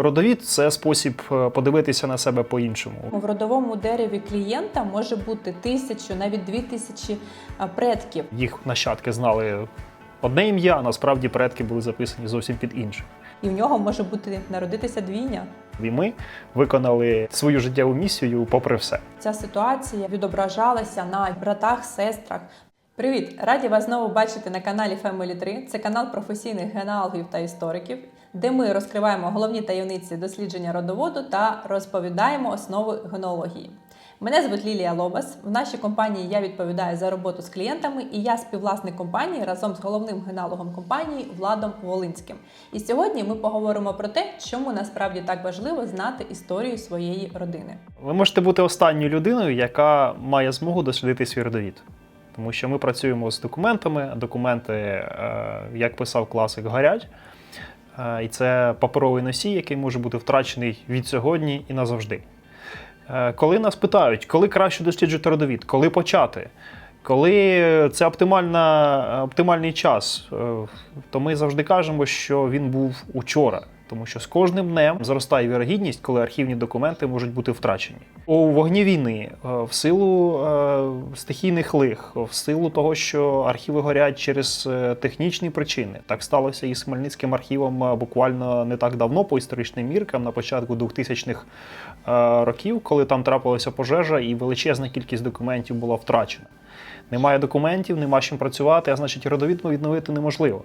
Родовід це спосіб е, подивитися на себе по-іншому. В родовому дереві клієнта може бути тисячу, навіть дві тисячі предків. Їх нащадки знали одне ім'я, а насправді предки були записані зовсім під іншим. І в нього може бути народитися двійня. І ми виконали свою життєву місію попри все. Ця ситуація відображалася на братах, сестрах. Привіт! Раді вас знову бачити на каналі Family 3. Це канал професійних генеалогів та істориків, де ми розкриваємо головні таємниці дослідження родоводу та розповідаємо основи генеалогії. Мене звуть Лілія Лобас. В нашій компанії я відповідаю за роботу з клієнтами, і я співвласник компанії разом з головним генеалогом компанії Владом Волинським. І сьогодні ми поговоримо про те, чому насправді так важливо знати історію своєї родини. Ви можете бути останньою людиною, яка має змогу дослідити свій родовід. Тому що ми працюємо з документами. Документи, е, як писав класик, горять. Е, І це паперовий носій, який може бути втрачений від сьогодні і назавжди. Е, Коли нас питають, коли краще досліджувати родовід, коли почати, коли це оптимальна, оптимальний час, то ми завжди кажемо, що він був учора. Тому що з кожним днем зростає вірогідність, коли архівні документи можуть бути втрачені. У вогні війни, е, в силу е, стихійних лих, в силу того, що архіви горять через е, технічні причини. Так сталося і з Хмельницьким архівом буквально не так давно, по історичним міркам, на початку 2000-х е, років, коли там трапилася пожежа, і величезна кількість документів була втрачена. Немає документів, нема чим працювати, а значить, родовід відновити неможливо.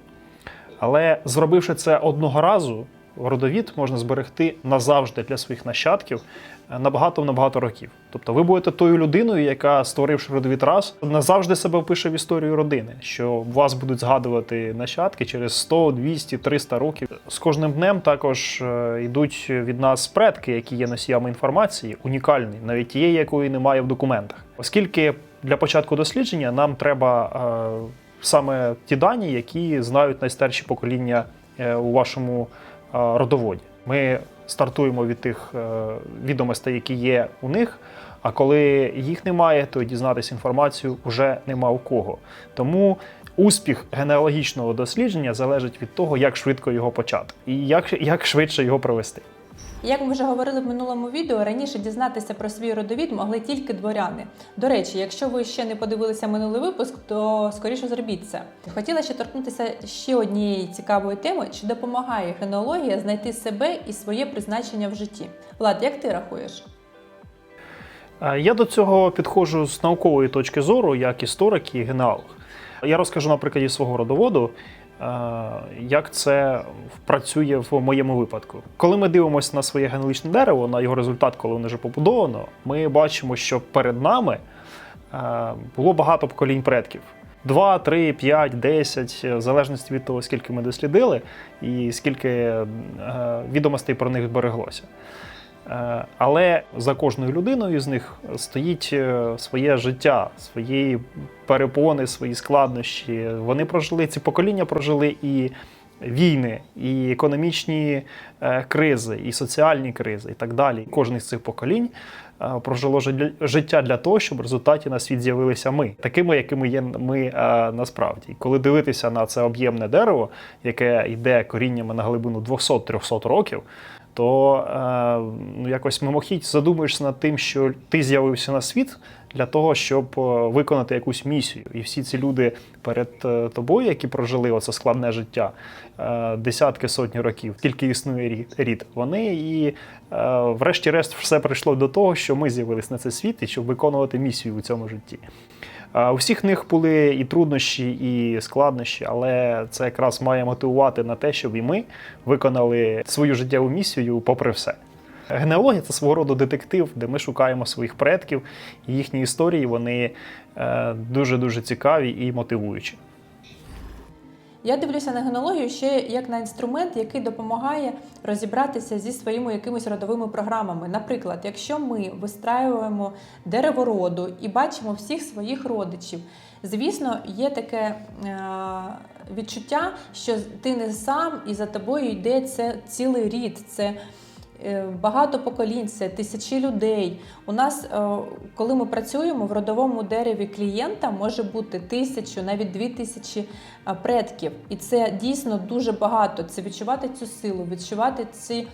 Але зробивши це одного разу, родовід можна зберегти назавжди для своїх нащадків е, на багато років. Тобто ви будете тою людиною, яка, створивши родовід раз, назавжди себе впише в історію родини, що вас будуть згадувати нащадки через 100, 200, 300 років. З кожним днем також е, йдуть від нас предки, які є носіями інформації, унікальні, навіть тієї, якої немає в документах. Оскільки для початку дослідження нам треба е, саме ті дані, які знають найстарші покоління у вашому родоводі. Ми стартуємо від тих е, відомостей, які є у них. А коли їх немає, то дізнатися інформацію вже нема у кого. Тому успіх генеалогічного дослідження залежить від того, як швидко його почати і як, як швидше його провести. Як ми вже говорили в минулому відео, раніше дізнатися про свій родовід могли тільки дворяни. До речі, якщо ви ще не подивилися минулий випуск, то скоріше зробіть це. Хотіла ще торкнутися ще однієї цікавої теми: чи допомагає генеалогія знайти себе і своє призначення в житті? Влад, як ти рахуєш? Е, Я до цього підходжу з наукової точки зору, як історик і генеалог. Я розкажу на прикладі свого родоводу, як це працює в моєму випадку. Коли ми дивимося на своє генеалогічне дерево, на його результат, коли воно вже побудовано, ми бачимо, що перед нами е, було багато поколінь предків. 2, 3, 5, 10, в залежності від того, скільки ми дослідили і скільки е, відомостей про них збереглося. Е, Але за кожною людиною з них стоїть е, своє життя, свої перепони, свої складнощі. Вони прожили ці покоління, прожили і війни, і економічні е, кризи, і соціальні кризи, і так далі. Кожне з цих поколінь прожило жи- життя для того, щоб в результаті на світ з'явилися ми, такими, якими є ми насправді. Коли дивитися на це об'ємне дерево, яке йде коріннями на глибину 200-300 років то е, ну, якось мимохідь задумуєшся над тим, що ти з'явився на світ для того, щоб е, виконати якусь місію. І всі ці люди перед е, тобою, які прожили оце складне життя, десятки сотні років, скільки існує рід, вони і врешті-решт все прийшло до того, що ми з'явились на цей світ і щоб виконувати місію у цьому житті. Е, У всіх них були і труднощі, і складнощі, але це якраз має мотивувати на те, щоб і ми виконали свою життєву місію попри все. Генеалогія це свого роду детектив, де ми шукаємо своїх предків, і їхні історії вони е, дуже-дуже цікаві і мотивуючі. Я дивлюся на генологію ще як на інструмент, який допомагає розібратися зі своїми якимись родовими програмами. Наприклад, якщо ми вистраюємо дерево роду і бачимо всіх своїх родичів, звісно, є таке е- відчуття, що ти не сам і за тобою йде це цілий рід. Це Багато поколінь, це тисячі людей. У нас, е, коли ми працюємо в родовому дереві клієнта, може бути тисячу, навіть дві тисячі е, предків. І це дійсно дуже багато. Це відчувати цю силу, відчувати ці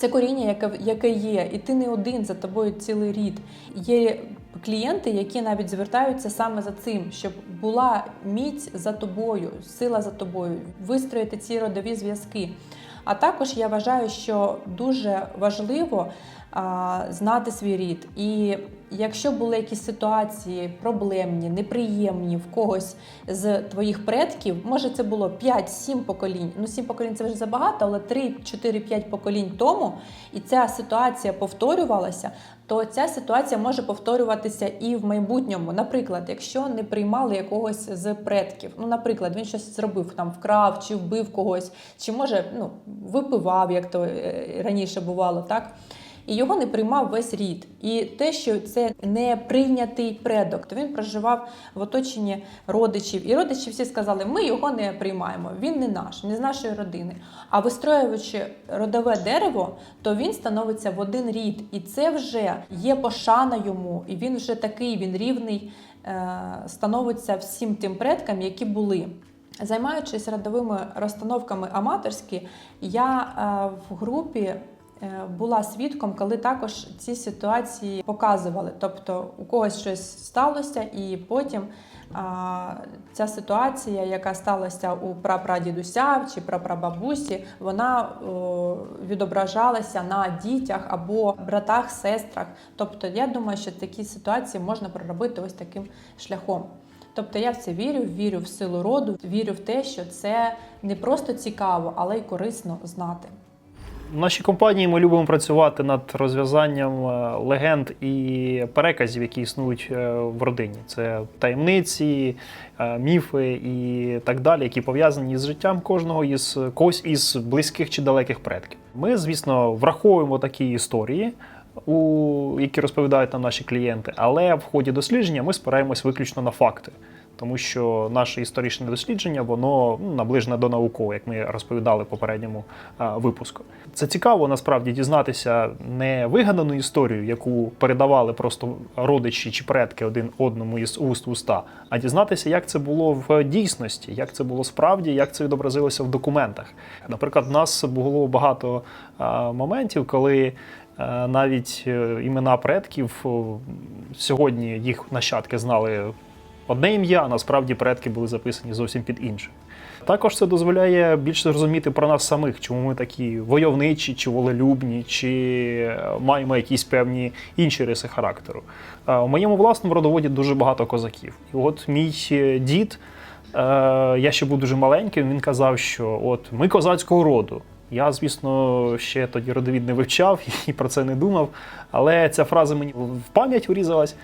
це коріння, яке, яке є, і ти не один за тобою цілий рід. Є клієнти, які навіть звертаються саме за цим, щоб була міць за тобою, сила за тобою, вистроїти ці родові зв'язки. А також я вважаю, що дуже важливо знати свій рід. І якщо були якісь ситуації проблемні, неприємні в когось з твоїх предків, може це було 5-7 поколінь. Ну, 7 поколінь це вже забагато, але 3, 4, 5 поколінь тому, і ця ситуація повторювалася, то ця ситуація може повторюватися і в майбутньому. Наприклад, якщо не приймали якогось з предків, ну, наприклад, він щось зробив, там вкрав чи вбив когось, чи може ну, випивав, як то е, раніше бувало, так? І його не приймав весь рід. І те, що це не прийнятий предок, то він проживав в оточенні родичів. І родичі всі сказали: ми його не приймаємо, він не наш, не з нашої родини. А вистроюючи родове дерево, то він становиться в один рід, і це вже є пошана йому, і він вже такий, він рівний, е, становиться всім тим предкам, які були. Займаючись родовими розстановками аматорські, я е, в групі була свідком, коли також ці ситуації показували. Тобто у когось щось сталося, і потім а, ця ситуація, яка сталася у прапрадідуся чи прапрабабусі, вона о, відображалася на дітях або братах, сестрах. Тобто, я думаю, що такі ситуації можна проробити ось таким шляхом. Тобто я в це вірю, вірю в силу роду, вірю в те, що це не просто цікаво, але й корисно знати. В нашій компанії ми любимо працювати над розв'язанням е, легенд і переказів, які існують е, в родині. Це таємниці, е, міфи і так далі, які пов'язані з життям кожного із когось із близьких чи далеких предків. Ми, звісно, враховуємо такі історії. У які розповідають нам наші клієнти, але в ході дослідження ми спираємось виключно на факти, тому що наше історичне дослідження воно ну, наближене до наукового, як ми розповідали в попередньому а, випуску. Це цікаво насправді дізнатися не вигадану історію, яку передавали просто родичі чи предки один одному із уст уста, а дізнатися, як це було в дійсності, як це було справді, як це відобразилося в документах. Наприклад, в нас було багато а, моментів, коли. Е, Навіть е, імена предків сьогодні їх нащадки знали одне ім'я, а насправді предки були записані зовсім під іншим. Також це дозволяє більше зрозуміти про нас самих, чому ми такі войовничі чи волелюбні, чи е, маємо якісь певні інші риси характеру. Е, У моєму власному родоводі дуже багато козаків. І от мій е, дід, я ще був дуже маленьким, він казав, що от ми козацького роду. Я, звісно, ще тоді родовід не вивчав і про це не думав. Але ця фраза мені в пам'ять врізалась, е,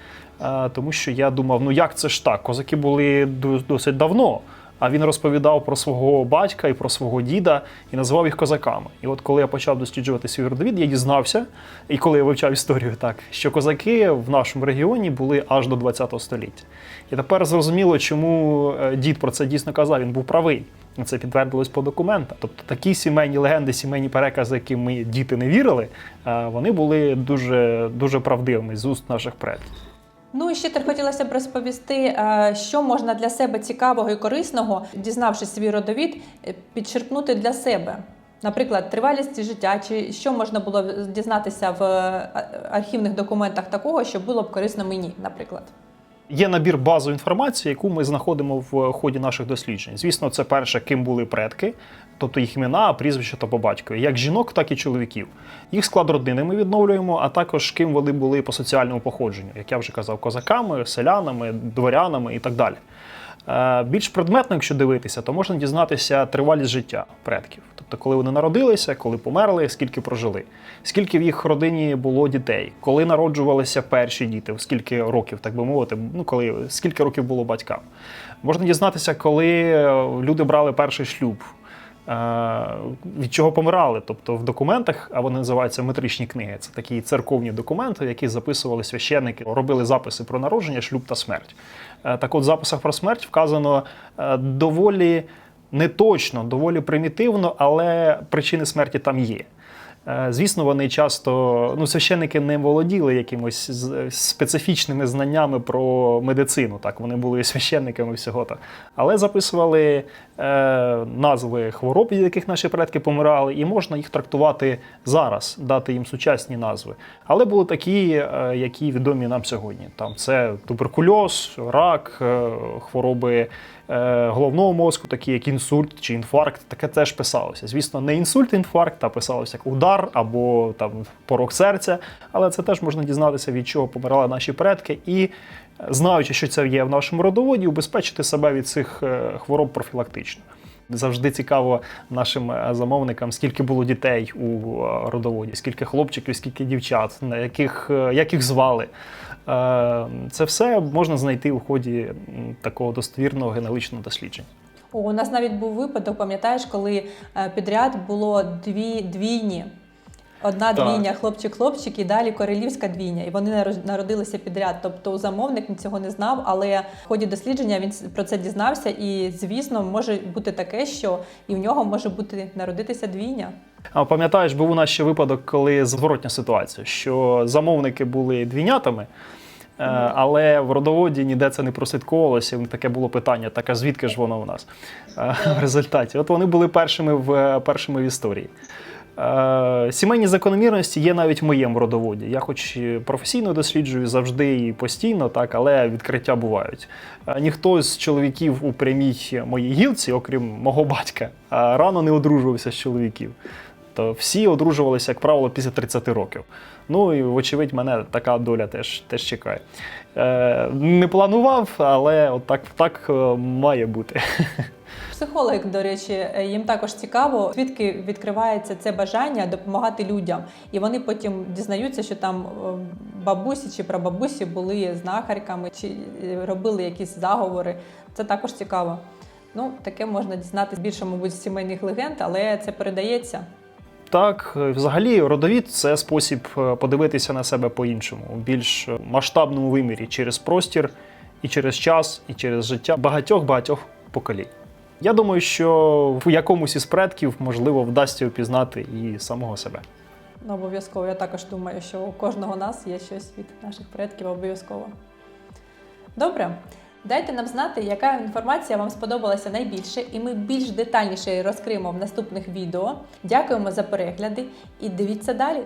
тому що я думав, ну як це ж так? Козаки були досить давно. А він розповідав про свого батька і про свого діда і називав їх козаками. І от коли я почав досліджувати свій родовід, я дізнався, і коли я вивчав історію, так що козаки в нашому регіоні були аж до ХХ століття. І тепер зрозуміло, чому е, дід про це дійсно казав. Він був правий. Це підтвердилось по документах. Тобто такі сімейні легенди, сімейні перекази, яким ми діти не вірили, е, вони були дуже, дуже правдивими з уст наших предків. Ну і ще так хотілося б розповісти, е, що можна для себе цікавого і корисного, дізнавшись свій родовід, е, підчерпнути для себе. Наприклад, тривалість життя, чи що можна було дізнатися в е, архівних документах такого, що було б корисно мені, наприклад. Є набір базової інформації, яку ми знаходимо в ході наших досліджень. Звісно, це перше, ким були предки, тобто їх імена, прізвища та по батькові, як жінок, так і чоловіків. Їх склад родини ми відновлюємо, а також ким вони були по соціальному походженню, як я вже казав, козаками, селянами, дворянами і так далі. Е, Більш предметно, якщо дивитися, то можна дізнатися тривалість життя предків. Тобто, коли вони народилися, коли померли, скільки прожили, скільки в їх родині було дітей, коли народжувалися перші діти, скільки років, так би мовити, ну коли скільки років було батькам. Можна дізнатися, коли е, люди брали перший шлюб. Е, Від чого помирали, тобто в документах, а вони називаються метричні книги. Це такі церковні документи, які записували священники, робили записи про народження, шлюб та смерть. Е, Так от, в записах про смерть вказано доволі доволі неточно, доволі примітивно, але причини смерті там є. Е, Звісно, вони часто, ну, священники не володіли якимось специфічними знаннями про медицину. Так, вони були священниками всього так. Але записували е, назви хвороб, від яких наші предки помирали, і можна їх трактувати зараз, дати їм сучасні назви. Але були такі, е, які відомі нам сьогодні. Там це туберкульоз, рак, е, хвороби головного мозку, такі як інсульт чи інфаркт, таке теж писалося. Звісно, не інсульт, інфаркт, а писалося як удар або там порок серця. Але це теж можна дізнатися, від чого помирали наші предки, і е, знаючи, що це є в нашому родоводі, убезпечити себе від цих е, хвороб профілактично. Завжди цікаво нашим е, замовникам, скільки було дітей у е, родоводі, скільки хлопчиків, скільки дівчат, на яких, е, як їх звали. Е, Це все можна знайти у ході такого достовірного генеалогічного дослідження. У нас навіть був випадок, пам'ятаєш, коли е, підряд було дві двійні. Одна Так. двійня, хлопчик-хлопчик, і далі королівська двійня. І вони народилися підряд. Тобто замовник цього не знав, але в ході дослідження він про це дізнався. І, звісно, може бути таке, що і в нього може бути народитися двійня. А пам'ятаєш, був у нас ще випадок, коли зворотня ситуація, що замовники були двійнятами, е, але в родоводі ніде це не прослідковувалося. і Таке було питання: так а звідки ж воно у нас Е, в результаті? От вони були першими в першими в історії. Е, Сімейні закономірності є навіть в моєму родоводі. Я, хоч професійно досліджую завжди і постійно, так, але відкриття бувають. Е, Ніхто з чоловіків у прямій моїй гілці, окрім мого батька, е, рано не одружувався з чоловіків. То всі одружувалися, як правило, після 30 років. Ну і, вочевидь, мене така доля теж, теж чекає. Не планував, але от так, так має бути. Психологи, до речі, е, їм також цікаво, звідки відкривається це бажання допомагати людям, і вони потім дізнаються, що там е, бабусі чи прабабусі були знахарками, чи е, робили якісь заговори. Це також цікаво. Ну, таке можна дізнатися більше, мабуть, сімейних легенд, але це передається. Так, взагалі, родовід це спосіб подивитися на себе по-іншому, у більш масштабному вимірі через простір, і через час, і через життя багатьох-багатьох поколінь. Я думаю, що в якомусь із предків можливо вдасться опізнати і самого себе. Ну, обов'язково. Я також думаю, що у кожного нас є щось від наших предків обов'язково. Добре. Дайте нам знати, яка інформація вам сподобалася найбільше, і ми більш детальніше розкриємо в наступних відео. Дякуємо за перегляди і дивіться далі.